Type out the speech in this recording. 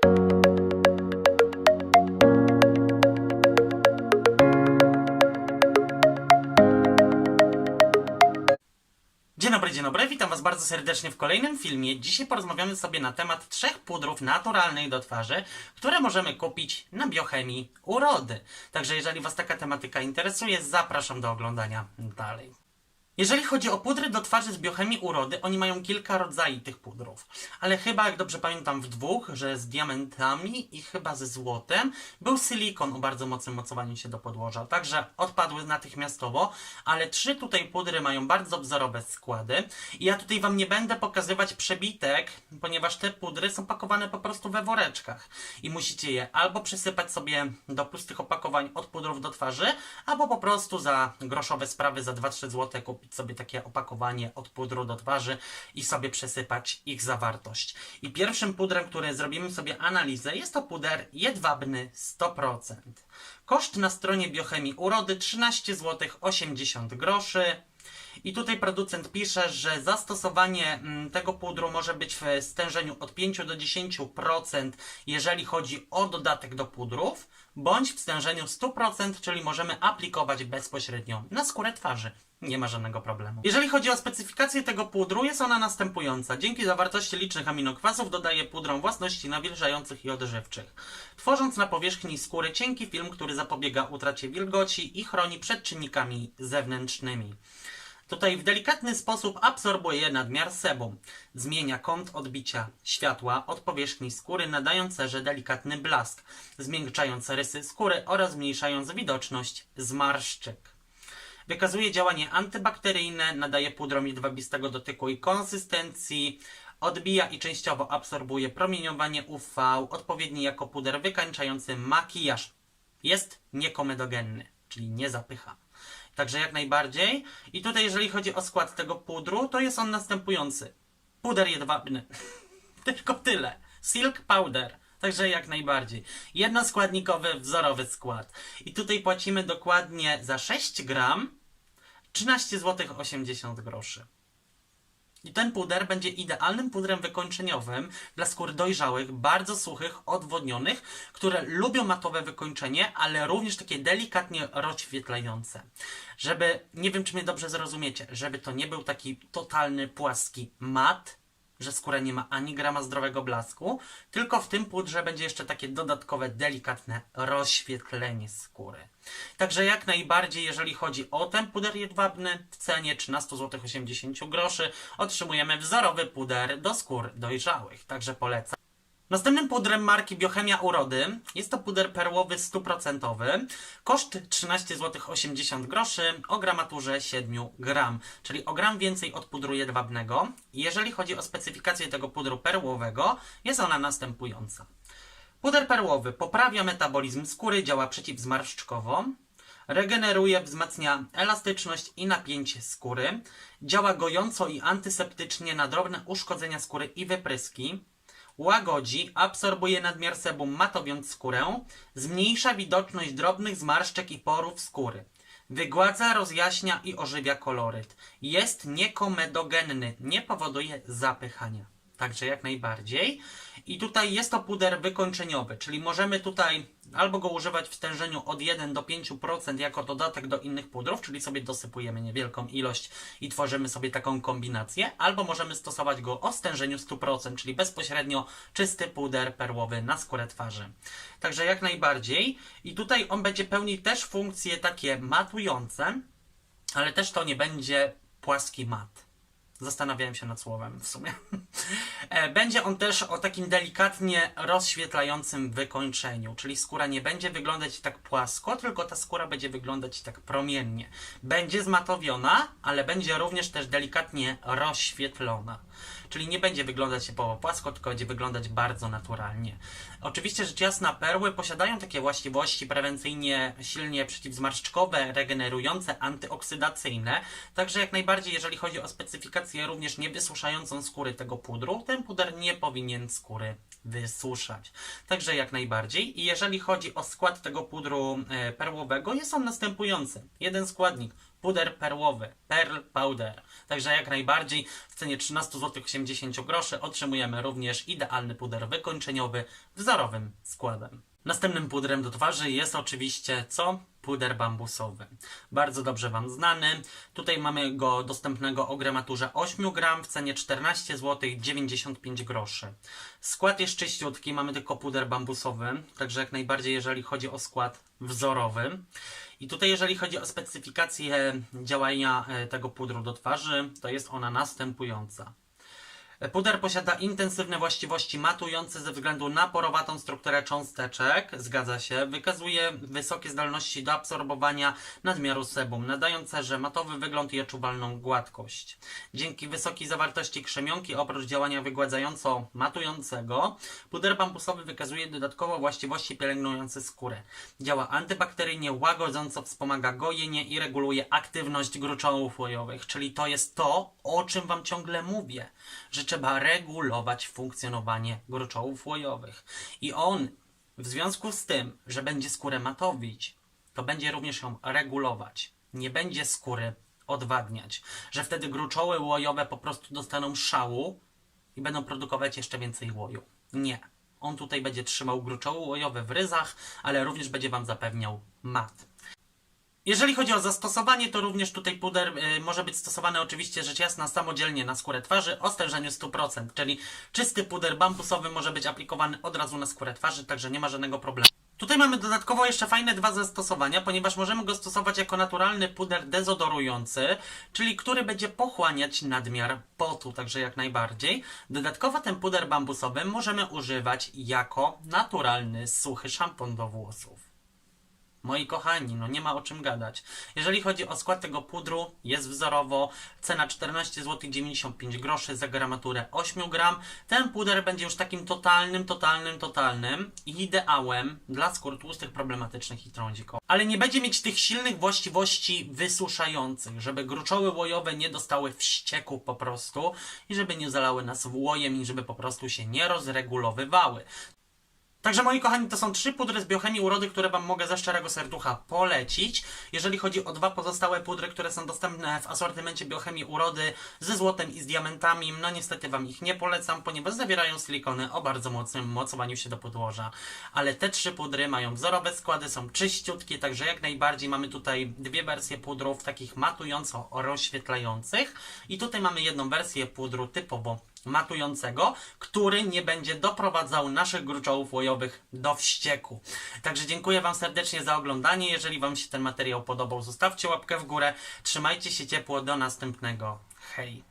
Dzień dobry, dzień dobry, witam Was bardzo serdecznie w kolejnym filmie. Dzisiaj porozmawiamy sobie na temat trzech pudrów naturalnych do twarzy, które możemy kupić na biochemii urody. Także jeżeli Was taka tematyka interesuje, zapraszam do oglądania dalej. Jeżeli chodzi o pudry do twarzy z biochemii urody, oni mają kilka rodzajów tych pudrów. Ale chyba, jak dobrze pamiętam, w dwóch, że z diamentami i chyba ze złotem, był silikon o bardzo mocnym mocowaniu się do podłoża. Także odpadły natychmiastowo, ale trzy tutaj pudry mają bardzo wzorowe składy. I ja tutaj Wam nie będę pokazywać przebitek, ponieważ te pudry są pakowane po prostu we woreczkach. I musicie je albo przysypać sobie do pustych opakowań od pudrów do twarzy, albo po prostu za groszowe sprawy, za 2-3 zł kupić sobie takie opakowanie od pudru do twarzy i sobie przesypać ich zawartość. I pierwszym pudrem, który zrobimy sobie analizę, jest to puder jedwabny 100%. Koszt na stronie biochemii urody 13 zł 80 groszy. I tutaj producent pisze, że zastosowanie mm, tego pudru może być w stężeniu od 5 do 10%, jeżeli chodzi o dodatek do pudrów, bądź w stężeniu 100%, czyli możemy aplikować bezpośrednio na skórę twarzy. Nie ma żadnego problemu. Jeżeli chodzi o specyfikację tego pudru, jest ona następująca. Dzięki zawartości licznych aminokwasów dodaje pudrom własności nawilżających i odżywczych, tworząc na powierzchni skóry cienki film, który zapobiega utracie wilgoci i chroni przed czynnikami zewnętrznymi. Tutaj w delikatny sposób absorbuje nadmiar sebum. Zmienia kąt odbicia światła od powierzchni skóry, nadając cerze delikatny blask, zmiękczając rysy skóry oraz zmniejszając widoczność zmarszczyk. Wykazuje działanie antybakteryjne, nadaje pudrom jedwabistego dotyku i konsystencji, odbija i częściowo absorbuje promieniowanie UV, odpowiedni jako puder wykańczający makijaż. Jest niekomedogenny, czyli nie zapycha. Także jak najbardziej. I tutaj jeżeli chodzi o skład tego pudru, to jest on następujący. Puder jedwabny. Tylko tyle. Silk powder. Także jak najbardziej. Jednoskładnikowy, wzorowy skład. I tutaj płacimy dokładnie za 6 gram 13 zł 80 groszy. I ten puder będzie idealnym pudrem wykończeniowym dla skór dojrzałych, bardzo suchych, odwodnionych, które lubią matowe wykończenie, ale również takie delikatnie rozświetlające. Żeby, nie wiem czy mnie dobrze zrozumiecie, żeby to nie był taki totalny, płaski mat, że skóra nie ma ani grama zdrowego blasku, tylko w tym pudrze będzie jeszcze takie dodatkowe, delikatne rozświetlenie skóry. Także jak najbardziej, jeżeli chodzi o ten puder jedwabny, w cenie 13 zł 80 groszy otrzymujemy wzorowy puder do skór dojrzałych. Także polecam. Następnym pudrem marki Biochemia Urody jest to puder perłowy 100%. Koszt 13 zł 80 groszy o gramaturze 7 gram, czyli o gram więcej od pudru jedwabnego. Jeżeli chodzi o specyfikację tego pudru perłowego, jest ona następująca. Puder perłowy poprawia metabolizm skóry, działa przeciwzmarszczkowo, regeneruje, wzmacnia elastyczność i napięcie skóry, działa gojąco i antyseptycznie na drobne uszkodzenia skóry i wypryski, łagodzi, absorbuje nadmiar sebum matowiąc skórę, zmniejsza widoczność drobnych zmarszczek i porów skóry. Wygładza, rozjaśnia i ożywia koloryt. Jest niekomedogenny, nie powoduje zapychania. Także jak najbardziej. I tutaj jest to puder wykończeniowy, czyli możemy tutaj albo go używać w stężeniu od 1 do 5% jako dodatek do innych pudrów, czyli sobie dosypujemy niewielką ilość i tworzymy sobie taką kombinację, albo możemy stosować go o stężeniu 100%, czyli bezpośrednio czysty puder perłowy na skórę twarzy. Także jak najbardziej. I tutaj on będzie pełnić też funkcje takie matujące, ale też to nie będzie płaski mat. Zastanawiałem się nad słowem w sumie. E, Będzie on też o takim delikatnie rozświetlającym wykończeniu, czyli skóra nie będzie wyglądać tak płasko, tylko ta skóra będzie wyglądać tak promiennie. Będzie zmatowiona, ale będzie również też delikatnie rozświetlona. Czyli nie będzie wyglądać typowo płasko, tylko będzie wyglądać bardzo naturalnie. Oczywiście rzecz jasna, perły posiadają takie właściwości prewencyjnie silnie przeciwzmarszczkowe, regenerujące, antyoksydacyjne. Także jak najbardziej, jeżeli chodzi o specyfikację również niewysuszającą skóry tego pudru, ten puder nie powinien skóry wysuszać. Także jak najbardziej. I jeżeli chodzi o skład tego pudru e, perłowego, jest on następujący. Jeden składnik, puder perłowy, pearl powder. Także jak najbardziej w cenie 13 zł 80 groszy otrzymujemy również idealny puder wykończeniowy wzorowym składem. Następnym pudrem do twarzy jest oczywiście co? Puder bambusowy. Bardzo dobrze Wam znany. Tutaj mamy go dostępnego o gramaturze 8 gram w cenie 14 zł 95 groszy. Skład jest czyściutki, mamy tylko puder bambusowy, także jak najbardziej jeżeli chodzi o skład wzorowy. I tutaj jeżeli chodzi o specyfikację działania e, tego pudru do twarzy, to jest ona następująca. Puder posiada intensywne właściwości matujące ze względu na porowatą strukturę cząsteczek, zgadza się, wykazuje wysokie zdolności do absorbowania nadmiaru sebum, nadając cerze matowy wygląd i odczuwalną gładkość. Dzięki wysokiej zawartości krzemionki, oprócz działania wygładzająco-matującego, puder bambusowy wykazuje dodatkowo właściwości pielęgnujące skórę. Działa antybakteryjnie, łagodząco wspomaga gojenie i reguluje aktywność gruczołów łojowych, czyli to jest to, o czym Wam ciągle mówię, że trzeba regulować funkcjonowanie gruczołów łojowych. I on w związku z tym, że będzie skórę matowić, to będzie również ją regulować. Nie będzie skóry odwadniać, że wtedy gruczoły łojowe po prostu dostaną szału i będą produkować jeszcze więcej łoju. Nie. On tutaj będzie trzymał gruczoły łojowe w ryzach, ale również będzie Wam zapewniał mat. Jeżeli chodzi o zastosowanie, to również tutaj puder y, może być stosowany oczywiście rzecz jasna samodzielnie na skórę twarzy o stężeniu 100%, czyli czysty puder bambusowy może być aplikowany od razu na skórę twarzy, także nie ma żadnego problemu. Tutaj mamy dodatkowo jeszcze fajne dwa zastosowania, ponieważ możemy go stosować jako naturalny puder dezodorujący, czyli który będzie pochłaniać nadmiar potu, także jak najbardziej. Dodatkowo ten puder bambusowy możemy używać jako naturalny suchy szampon do włosów. Moi kochani, no nie ma o czym gadać. Jeżeli chodzi o skład tego pudru, jest wzorowo, cena 14 zł 95 groszy za gramaturę 8 gram. Ten puder będzie już takim totalnym, totalnym, totalnym ideałem dla skór tłustych, problematycznych i trądzikowych. Ale nie będzie mieć tych silnych właściwości wysuszających, żeby gruczoły łojowe nie dostały wścieku po prostu i żeby nie zalały nas łojem i żeby po prostu się nie rozregulowywały. Także moi kochani, to są trzy pudry z biochemii urody, które Wam mogę ze szczerego serducha polecić. Jeżeli chodzi o dwa pozostałe pudry, które są dostępne w asortymencie biochemii urody ze złotem i z diamentami, no niestety Wam ich nie polecam, ponieważ zawierają silikony o bardzo mocnym mocowaniu się do podłoża. Ale te trzy pudry mają wzorowe składy, są czyściutkie, także jak najbardziej mamy tutaj dwie wersje pudrów takich matująco rozświetlających i tutaj mamy jedną wersję pudru typowo matującego, który nie będzie doprowadzał naszych gruczołów łojowych do wścieku. Także dziękuję Wam serdecznie za oglądanie. Jeżeli Wam się ten materiał podobał, zostawcie łapkę w górę. Trzymajcie się ciepło. Do następnego. Hej!